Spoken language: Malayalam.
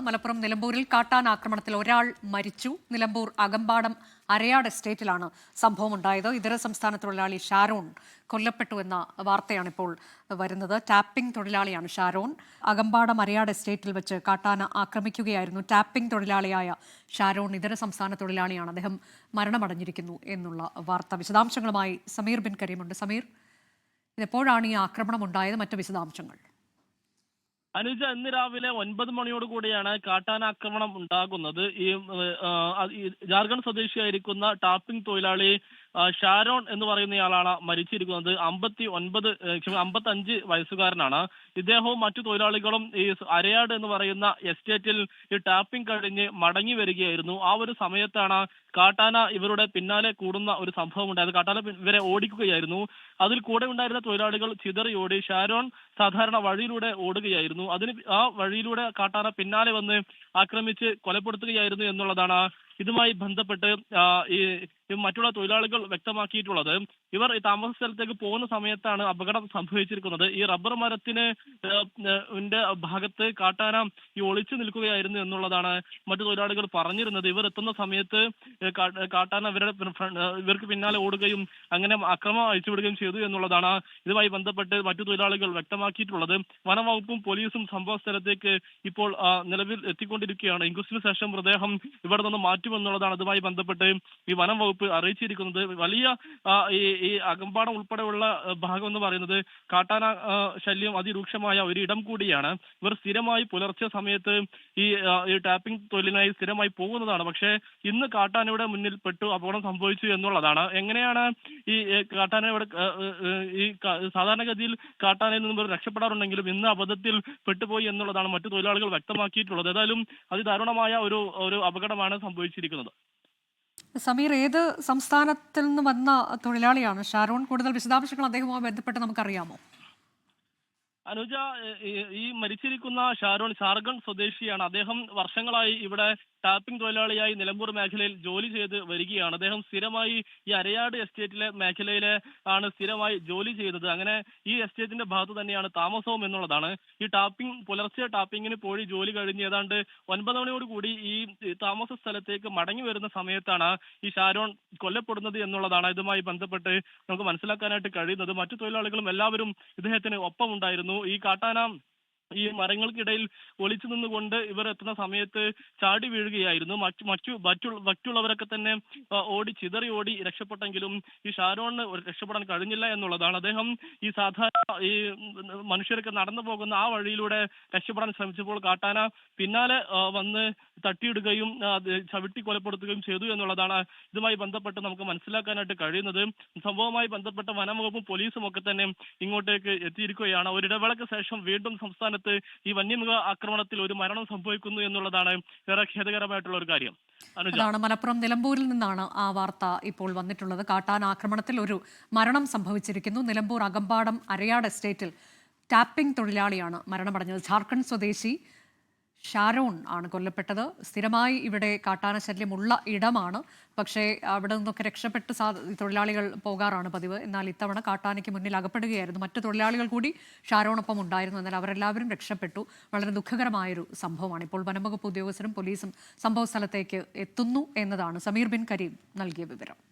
മലപ്പുറം നിലമ്പൂരിൽ കാട്ടാൻ ആക്രമണത്തിൽ ഒരാൾ മരിച്ചു. നിലമ്പൂർ അകമ്പാടം അരയാട് എസ്റ്റേറ്റിലാണ് സംഭവം ഉണ്ടായത് ഇതര സംസ്ഥാന തൊഴിലാളി ഷാരോൺ കൊല്ലപ്പെട്ടു എന്ന വാർത്തയാണ് ഇപ്പോൾ വരുന്നത്. ടാപ്പിംഗ് തൊഴിലാളിയാണ് ഷാരോൺ. അകമ്പാടം അരയാട് എസ്റ്റേറ്റിൽ വെച്ച് കാട്ടാന ആക്രമിക്കുകയായിരുന്നു. ടാപ്പിംഗ് തൊഴിലാളിയായ ഷാരോൺ ഇതര സംസ്ഥാന തൊഴിലാളിയാണ്. അദ്ദേഹം മരണമടഞ്ഞിരിക്കുന്നു എന്നുള്ള വാർത്ത. വിശദാംശങ്ങളുമായി സമീർ ബിൻ കരീമുണ്ട് സമീർ ഇതെപ്പോഴാണ് ഈ ആക്രമണം ഉണ്ടായത് മറ്റു വിശദാംശങ്ങൾ. അനുജ ഇന്ന് രാവിലെ ഒൻപത് മണിയോട് കൂടിയാണ് കാട്ടാനാക്രമണം ഉണ്ടാകുന്നത്. ഈ ജാർഖണ്ഡ് സ്വദേശിയായിരിക്കുന്ന ടാപ്പിംഗ് തൊഴിലാളി ഷാരോൺ എന്ന് പറയുന്നയാളാണ് മരിച്ചിരിക്കുന്നത്. അമ്പത്തി ഒൻപത് അമ്പത്തി അഞ്ച് വയസ്സുകാരനാണ്. ഇദ്ദേഹവും മറ്റു തൊഴിലാളികളും ഈ അരയാട് എന്ന് പറയുന്ന എസ്റ്റേറ്റിൽ ഈ ടാപ്പിംഗ് കഴിഞ്ഞ് മടങ്ങി വരികയായിരുന്നു. ആ ഒരു സമയത്താണ് കാട്ടാന ഇവരുടെ പിന്നാലെ കൂടുന്ന ഒരു സംഭവം ഉണ്ടായത്. കാട്ടാന ഇവരെ ഓടിക്കുകയായിരുന്നു. അതിൽ കൂടെ ഉണ്ടായിരുന്ന തൊഴിലാളികൾ ചിതറി ഓടി ഷാരോൺ സാധാരണ വഴിയിലൂടെ ഓടുകയായിരുന്നു. അതിന് ആ വഴിയിലൂടെ കാട്ടാന പിന്നാലെ വന്ന് ആക്രമിച്ച് കൊലപ്പെടുത്തുകയായിരുന്നു എന്നുള്ളതാണ് ഇതുമായി ബന്ധപ്പെട്ട് ഈ മറ്റുള്ള തൊഴിലാളികൾ വ്യക്തമാക്കിയിട്ടുള്ളത്. ഇവർ ഈ താമസ സ്ഥലത്തേക്ക് പോകുന്ന സമയത്താണ് അപകടം സംഭവിച്ചിരിക്കുന്നത്. ഈ റബ്ബർ മരത്തിന് ഭാഗത്ത് കാട്ടാന ഈ ഒളിച്ചു നിൽക്കുകയായിരുന്നു എന്നുള്ളതാണ് മറ്റു തൊഴിലാളികൾ പറഞ്ഞിരുന്നത്. ഇവർ എത്തുന്ന സമയത്ത് കാട്ടാന ഇവരുടെ ഇവർക്ക് പിന്നാലെ ഓടുകയും അങ്ങനെ അക്രമം അഴിച്ചുവിടുകയും ചെയ്തു എന്നുള്ളതാണ് ഇതുമായി ബന്ധപ്പെട്ട് മറ്റു തൊഴിലാളികൾ വ്യക്തമാക്കിയിട്ടുള്ളത്. വനംവകുപ്പും പോലീസും സംഭവ സ്ഥലത്തേക്ക് ഇപ്പോൾ നിലവിൽ എത്തിക്കൊണ്ടിരിക്കുകയാണ്. ഇൻക്വസ്റ്റിന് ശേഷം മൃതദേഹം ഇവിടെ നിന്ന് മാറ്റുമെന്നുള്ളതാണ് ഇതുമായി ബന്ധപ്പെട്ട് ഈ വനം വകുപ്പ് അറിയിച്ചിരിക്കുന്നത് വലിയ ഈ ഈ അകമ്പാടം ഉൾപ്പെടെയുള്ള ഭാഗം എന്ന് പറയുന്നത് കാട്ടാന ശല്യം അതിരൂക്ഷമായ ഒരു ഇടം കൂടിയാണ്. ഇവർ സ്ഥിരമായി പുലർച്ചെ സമയത്ത് ഈ ഈ ടാപ്പിംഗ് തൊഴിലിനായി സ്ഥിരമായി പോകുന്നതാണ്. പക്ഷേ ഇന്ന് കാട്ടാനയുടെ മുന്നിൽ പെട്ടു അപകടം സംഭവിച്ചു എന്നുള്ളതാണ്. എങ്ങനെയാണ് ഈ ഏ, കാട്ടാന ഇവിടെ ഏ, ഏ, ഈ സാധാരണഗതിയിൽ കാട്ടാനയിൽ നിന്ന് രക്ഷപ്പെടാറുണ്ടെങ്കിലും ഇന്ന് അബദ്ധത്തിൽ പെട്ടുപോയി എന്നുള്ളതാണ് മറ്റു തൊഴിലാളികൾ വ്യക്തമാക്കിയിട്ടുള്ളത്. ഏതായാലും അതിദാരുണമായ ഒരു ഒരു അപകടമാണ് സംഭവിച്ചിരിക്കുന്നത്. സമീർ ഏത് സംസ്ഥാനത്തിൽ നിന്ന് വന്ന തൊഴിലാളിയാണ്? ഷാരോൺ കൂടുതൽ വിശദാംശങ്ങൾ അദ്ദേഹവുമായി ബന്ധപ്പെട്ട് നമുക്കറിയാമോ? അനുജ ഈ- മരിച്ചിരിക്കുന്ന ഷാരോൺ ഷാർഗൺ സ്വദേശിയാണ്. അദ്ദേഹം വർഷങ്ങളായി ഇവിടെ ടാപ്പിംഗ് തൊഴിലാളിയായി നിലമ്പൂർ മേഖലയിൽ ജോലി ചെയ്ത് വരികയാണ്. അദ്ദേഹം സ്ഥിരമായി ഈ അരയാട് എസ്റ്റേറ്റിലെ മേഖലയിലെ ആണ് സ്ഥിരമായി ജോലി ചെയ്യുന്നത് അങ്ങനെ ഈ എസ്റ്റേറ്റിന്റെ ഭാഗത്ത് തന്നെയാണ് താമസവും എന്നുള്ളതാണ്. ഈ ടാപ്പിംഗ് പുലർച്ചെ ടാപ്പിങ്ങിന് പോയി ജോലി കഴിഞ്ഞ് ഏതാണ്ട് ഒൻപത് മണിയോട് കൂടി ഈ താമസ സ്ഥലത്തേക്ക് മടങ്ങി വരുന്ന സമയത്താണ് ഈ ഷാരോൺ കൊല്ലപ്പെടുന്നത് എന്നുള്ളതാണ്. ഇതുമായി ബന്ധപ്പെട്ട് നമുക്ക് മനസ്സിലാക്കാനായിട്ട് കഴിയുന്നത് മറ്റു തൊഴിലാളികളും എല്ലാവരും ഇദ്ദേഹത്തിന് ഒപ്പമുണ്ടായിരുന്നു. ഈ കാട്ടാന ഈ മരങ്ങൾക്കിടയിൽ ഒളിച്ചു നിന്നുകൊണ്ട് ഇവർ എത്തുന്ന സമയത്ത് ചാടി വീഴുകയായിരുന്നു. മറ്റു മറ്റു മറ്റുള്ള മറ്റുള്ളവരൊക്കെ തന്നെ ഓടി ചിതറി ഓടി രക്ഷപ്പെട്ടെങ്കിലും ഈ ഷാരോണിന് രക്ഷപ്പെടാൻ കഴിഞ്ഞില്ല എന്നുള്ളതാണ്. അദ്ദേഹം ഈ സാധാരണ ഈ മനുഷ്യരൊക്കെ നടന്നു പോകുന്ന ആ വഴിയിലൂടെ രക്ഷപ്പെടാൻ ശ്രമിച്ചപ്പോൾ കാട്ടാന പിന്നാലെ വന്ന് തട്ടിയിടുകയും ചവിട്ടി കൊലപ്പെടുത്തുകയും ചെയ്തു എന്നുള്ളതാണ് ഇതുമായി ബന്ധപ്പെട്ട് നമുക്ക് മനസ്സിലാക്കാനായിട്ട് കഴിയുന്നത്. സംഭവവുമായി ബന്ധപ്പെട്ട വനംവകുപ്പും പോലീസും ഒക്കെ തന്നെ ഇങ്ങോട്ടേക്ക് എത്തിയിരിക്കുകയാണ്. ഒരിടവേളയ്ക്ക് ശേഷം വീണ്ടും സംസ്ഥാനത്ത് ഈ വന്യമൃഗ ആക്രമണത്തിൽ ഒരു മരണം സംഭവിക്കുന്നു എന്നുള്ളതാണ് ഏറെ ഖേദകരമായിട്ടുള്ള ഒരു കാര്യം. അതാണ് മലപ്പുറം നിലമ്പൂരിൽ നിന്നാണ് ആ വാർത്ത ഇപ്പോൾ വന്നിട്ടുള്ളത്. കാട്ടാൻ ആക്രമണത്തിൽ ഒരു മരണം സംഭവിച്ചിരിക്കുന്നു. നിലമ്പൂർ അകമ്പാടം അരയാട് എസ്റ്റേറ്റിൽ ടാപ്പിംഗ് തൊഴിലാളിയാണ് മരണമടഞ്ഞത്. ജാർഖണ്ഡ് സ്വദേശി ഷാരോൺ ആണ് കൊല്ലപ്പെട്ടത്. സ്ഥിരമായി ഇവിടെ കാട്ടാന ശല്യമുള്ള ഇടമാണ്. പക്ഷേ അവിടെ നിന്നൊക്കെ രക്ഷപ്പെട്ട് സാ തൊഴിലാളികൾ പോകാറാണ് പതിവ്. എന്നാൽ ഇത്തവണ കാട്ടാനയ്ക്ക് മുന്നിൽ അകപ്പെടുകയായിരുന്നു. മറ്റ് തൊഴിലാളികൾ കൂടി ഷാരോണൊപ്പം ഉണ്ടായിരുന്നു. എന്നാൽ അവരെല്ലാവരും രക്ഷപ്പെട്ടു. വളരെ ദുഃഖകരമായൊരു സംഭവമാണ്. ഇപ്പോൾ വനംവകുപ്പ് ഉദ്യോഗസ്ഥരും പോലീസും സംഭവ സ്ഥലത്തേക്ക് എത്തുന്നു എന്നതാണ്. സമീർ ബിൻ കരീം നൽകിയ വിവരം.